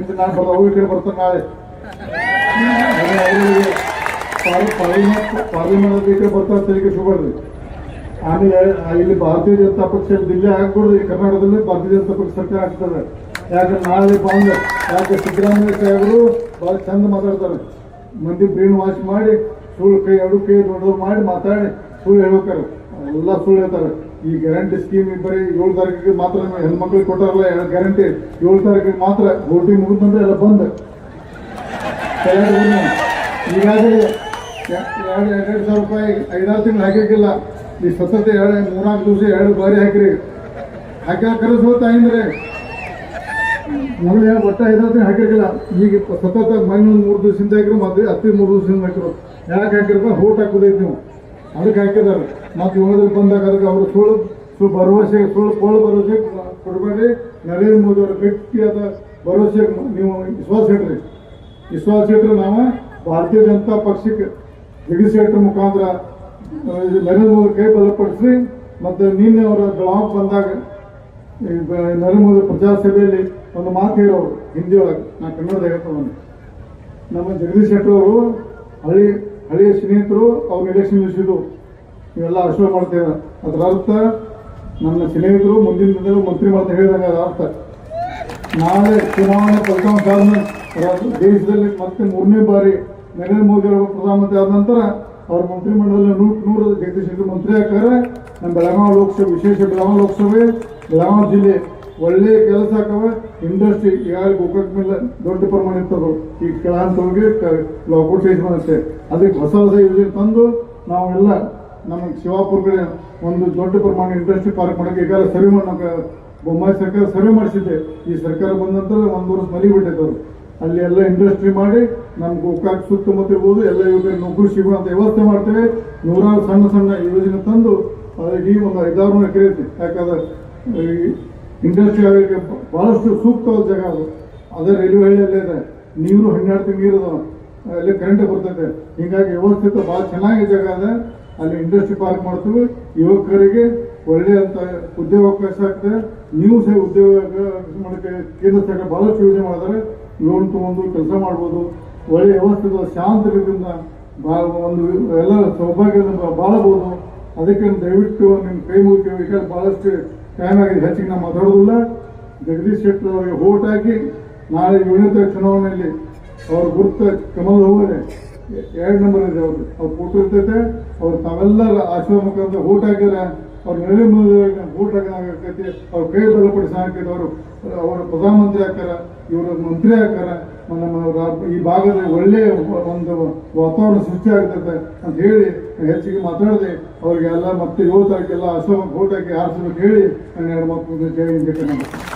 ಇಂದು ನಾನು ಸ್ವಲ್ಪ ಅವ್ರ ಕಡೆ ಬರ್ತಾನೆ ನಾಳೆ. ಪಾರ್ಲಿಮೆಂಟ್ ಪಾರ್ಲಿಮೆಂಟ್ ಈ ಕಡೆ ಬರ್ತಾ ತೆರಿಗೆ ಶುಭರ್ರಿ ಆಮೇಲೆ ಇಲ್ಲಿ ಭಾರತೀಯ ಜನತಾ ಪಕ್ಷ ದಿಲ್ಲಿ ಈ ಕರ್ನಾಟಕದಲ್ಲಿ ಭಾರತೀಯ ಜನತಾ ಪಕ್ಷ ಸರ್ಕಾರ ಆಗ್ತದೆ. ಯಾಕಂದ್ರೆ ನಾಳೆ ಬಂದು ಯಾಕೆ ಸಿದ್ದರಾಮಯ್ಯ ಸಾಹೇಬರು ಭಾಳ ಚಂದ ಮಾತಾಡ್ತಾರೆ. ಮಂದಿ ಬ್ರೀನ್ ವಾಶ್ ಮಾಡಿ, ಸುಳ್ಳು ಕೈ ಕೈ ದೊಡ್ಡದು ಮಾಡಿ ಮಾತಾಡಿ, ಸುಳ್ಳು ಹೇಳ್ಬೇಕಾರೆ. ಎಲ್ಲ ಸುಳ್ಳು ಹೇಳ್ತಾರೆ. ಈ ಗ್ಯಾರಂಟಿ ಸ್ಕೀಮ್ ಬರೀ ಏಳು ತಾರೀಕಿಗೆ ಮಾತ್ರ ಹೆಣ್ಮಕ್ಳಿಗೆ ಕೊಟ್ಟಾರಲ್ಲ ಗ್ಯಾರಂಟಿ ಏಳು ತಾರೀಕಿಗೆ ಮಾತ್ರ ವೋಟಿಂಗ್ ಮುಗಿದಂದ್ರೆ ಎಲ್ಲ ಬಂದ್. ಈಗಾಗಲೇ ಎರಡು ಎರಡು ಸಾವಿರ ರೂಪಾಯಿ ಐದಾರು ತಿಂಗಳು ಹಾಕಿಲ್ಲ ಈ ಸತತ ಎರಡು ಮೂರ್ನಾಲ್ಕು ದಿವಸ ಎರಡು ಬಾರಿ ಹಾಕಿರಿ. ಹಾಕಿ ಕರೆಸ್ಬೋದು ತಾಯಿಂದ್ರೆ. ಮೊದಲು ಒಟ್ಟ ಐದಾರು ತಿಂಗಳು ಹಾಕಿರ್ಕಿಲ್ಲ ಈಗ ಸತತ ಮಣ್ಣು ಮೂರು ದಿವಸದಿಂದ ಹಾಕಿರು ಮತ್ತೆ ಹತ್ತಿ ಮೂರು ದಿವಸದಿಂದ ಹಾಕಿರು ಯಾಕೆ ಹಾಕಿರ್ಬೇಕು ಹೋಟ್ ಹಾಕೋದೈತಿ ನೀವು. ಅದಕ್ಕೆ ಹಾಕಿದ್ದಾರೆ. ಮತ್ತೆ ಯೋಗದಲ್ಲಿ ಬಂದಾಗ ಅದಕ್ಕೆ ಅವರು ಸುಳ್ಳು ಸುಳ್ಳು ಭರವಸೆ, ಸುಳ್ಳು ಕೋಳು ಭರವಸೆ ಕೊಡಬೇಡಿ ನರೇಂದ್ರ ಮೋದಿ ಅವರ ಗಟ್ಟಿಯಾದ ಭರವಸೆ ನೀವು ವಿಶ್ವಾಸ ಇಡ್ರಿ. ವಿಶ್ವಾಸ ಇಟ್ಟರೆ ನಾವು ಭಾರತೀಯ ಜನತಾ ಪಕ್ಷಕ್ಕೆ ಜಗದೀಶ್ ಶೆಟ್ಟರ್ ಮುಖಾಂತರ ನರೇಂದ್ರ ಮೋದಿ ಕೈ ಬಲಪಡಿಸಿ ಮತ್ತು ನಿನ್ನೆ ಅವರ ಬೆಳಗಾವ್ ಬಂದಾಗ ನರೇಂದ್ರ ಮೋದಿ ಪ್ರಚಾರ ಸಭೆಯಲ್ಲಿ ಒಂದು ಮಾತು ಹೇಳೋರು ಹಿಂದಿ ಒಳಗೆ ನಾನು ಕನ್ನಡದಾಗ ಹೇಳ್ತಾನೆ ನಮ್ಮ ಜಗದೀಶ್ ಶೆಟ್ಟರ್ ಅವರು ಹಳ್ಳಿ ಹಳ್ಳಿಯ ಸ್ನೇಹಿತರು ಅವ್ರನ್ನ ಎಲೆಕ್ಷನ್ ನಿಲ್ಲಿಸಿದ್ರು ನೀವೆಲ್ಲ ಅಶ್ವ ಮಾಡ್ತೇವೆ ಅದರ ಅರ್ಥ ನನ್ನ ಸ್ನೇಹಿತರು ಮುಂದಿನ ದಿನದಲ್ಲಿ ಮಂತ್ರಿ ಮಾಡ್ತಾ ಹೇಳಿದಂಗೆ ಅರ್ಥ. ನಾಳೆ ಚುನಾವಣೆ ಫಲಿತಾಂಶ ದೇಶದಲ್ಲಿ ಮತ್ತೆ ಮೂರನೇ ಬಾರಿ ನರೇಂದ್ರ ಮೋದಿ ಅವರು ಪ್ರಧಾನಮಂತ್ರಿ ಆದ ನಂತರ ಅವ್ರ ಮಂತ್ರಿಮಂಡಲದಲ್ಲಿ ನೂರ ನೂರು ಜಗದೀಶ್ ಮಂತ್ರಿ ಆಗ್ತಾರೆ. ನಮ್ಮ ಬೆಳಗಾವಿ ಲೋಕಸಭೆ, ವಿಶೇಷ ಬೆಳಗಾವಿ ಲೋಕಸಭೆ, ಬೆಳಗಾವಿ ಜಿಲ್ಲೆ ಒಳ್ಳೆ ಕೆಲಸ ಹಾಕವ ಇಂಡಸ್ಟ್ರಿ ಈಗಾಗಲೇ ಗೋಕಾಕ್ ಮೇಲೆ ದೊಡ್ಡ ಪ್ರಮಾಣ ಇರ್ತದೆ ಈ ಕೆಳಹಂತವ್ರಿಗೆ ಲಾಕೌಟ್ ಸೈಜ್ ಮಾಡುತ್ತೆ. ಅದಕ್ಕೆ ಹೊಸ ಹೊಸ ಯೋಜನೆ ತಂದು ನಾವೆಲ್ಲ ನಮಗೆ ಶಿವಾಪುರ ಕಡೆ ಒಂದು ದೊಡ್ಡ ಪ್ರಮಾಣ ಇಂಡಸ್ಟ್ರಿ ಪಾರ್ಕ್ ಮಾಡೋಕೆ ಈಗಾಗಲೇ ಸರ್ವೆ ಮಾಡೋಕೆ ಬೊಮ್ಮಾಯಿ ಸರ್ಕಾರ ಸರ್ವೆ ಮಾಡಿಸಿದ್ದೆ. ಈ ಸರ್ಕಾರ ಬಂದ ನಂತರ ಒಂದು ವರ್ಷ ಮಲಿ ಬಿಟ್ಟೈತೆ ಅವರು ಅಲ್ಲಿ ಎಲ್ಲ ಇಂಡಸ್ಟ್ರಿ ಮಾಡಿ ನಮ್ಮ ಗೋಕಾಕ್ ಸುತ್ತಮುತ್ತ ಇರ್ಬೋದು ಎಲ್ಲ ಇವಾಗ ನೌಕರಿ ಸಿಗುವಂಥ ವ್ಯವಸ್ಥೆ ಮಾಡ್ತೇವೆ. ನೂರಾರು ಸಣ್ಣ ಸಣ್ಣ ಯೋಜನೆ ತಂದು ಅದಕ್ಕೆ ಒಂದು ಐದಾರು ಎಕರೆ ಐತಿ. ಯಾಕಂದ್ರೆ ಇಂಡಸ್ಟ್ರಿ ಆಗಿ ಭಾಳಷ್ಟು ಸೂಕ್ತವಾದ ಜಾಗ ಅದು. ಅದೇ ರೈಲ್ವೆ ಹಳ್ಳಿಯಲ್ಲೇ ಇದೆ. ನೀರು ಹನ್ನೆರಡು ತಿಂಗಳು ನೀರು ಅಲ್ಲಿ ಕರೆಂಟ್ ಬರ್ತೈತೆ ಹೀಗಾಗಿ ವ್ಯವಸ್ಥಿತ ಭಾಳ ಚೆನ್ನಾಗಿ ಜಾಗ ಇದೆ. ಅಲ್ಲಿ ಇಂಡಸ್ಟ್ರಿ ಪಾರ್ಕ್ ಮಾಡ್ತೀವಿ. ಯುವಕರಿಗೆ ಒಳ್ಳೆಯಂಥ ಉದ್ಯೋಗಾವಕಾಶ ಆಗ್ತದೆ. ನೀವು ಸಹ ಉದ್ಯೋಗ ಮಾಡಕ್ಕೆ ಕೇಂದ್ರ ಸರ್ಕಾರ ಭಾಳಷ್ಟು ಯೋಜನೆ ಮಾಡಿದರೆ ಲೋನ್ ತೊಗೊಂಡು ಕೆಲಸ ಮಾಡ್ಬೋದು. ಒಳ್ಳೆಯ ವ್ಯವಸ್ಥಿತ, ಶಾಂತ ರೀತಿಯಿಂದ ಭಾಳ ಒಂದು ಎಲ್ಲ ಸೌಭಾಗ್ಯದಿಂದ ಬಾಳಬಹುದು. ಅದಕ್ಕೆ ದಯವಿಟ್ಟು ನಿಮ್ಮ ಕೈ ಮುಗಿತೀವಿ ವಿಷಯ ಬಹಳಷ್ಟು ಟೈಮ್ ಆಗಿದೆ ಹೆಚ್ಚಿಗೆ ನಾವು ಮಾತಾಡೋದಿಲ್ಲ ಜಗದೀಶ್ ಶೆಟ್ಟರ್ ಅವರಿಗೆ ಓಟ್ ಹಾಕಿ ನಾಳೆ ಏಳನೇ ಚುನಾವಣೆಯಲ್ಲಿ ಅವ್ರ ಗುರುತ ಕಮಲ್ ಹೋಗದೆ ಎರಡು ನಂಬರ್ ಇದೆ ಅವ್ರದ್ದು ಅವ್ರ ಫೋಟೋ ಇರ್ತೈತೆ, ಅವ್ರು ತಾವೆಲ್ಲರ ಆಶೀರ್ವಾದ ಮುಖಾಂತರ ಓಟ್ ಹಾಕಿದ್ರೆ ಅವ್ರ ನರೇಂದ್ರ ಓಟ್ ಹಾಕಿ ಅವ್ರ ಕೈ ಬಲಪಡಿಸಿ ಹಾಕಿದ್ರು ಅವರು ಅವರು ಪ್ರಧಾನಮಂತ್ರಿ ಆಕಾರ ಇವರು ಮಂತ್ರಿ ಆಕಾರ ನಮ್ಮ ಈ ಭಾಗದಲ್ಲಿ ಒಳ್ಳೆಯ ಒಂದು ವಾತಾವರಣ ಸೃಷ್ಟಿ ಆಗ್ತದೆ ಅಂತ ಹೇಳಿ ಹೆಚ್ಚಿಗೆ ಮಾತಾಡದೆ. ಅವರಿಗೆಲ್ಲ ಮತ್ತೆ ಏಳು ಅಸಮ ಊಟಕ್ಕೆ ಆರಿಸ್ಬೇಕು ಹೇಳಿ ನಾನು ಎರಡು ಮಾತು ಜೈ ಹಿಂದ್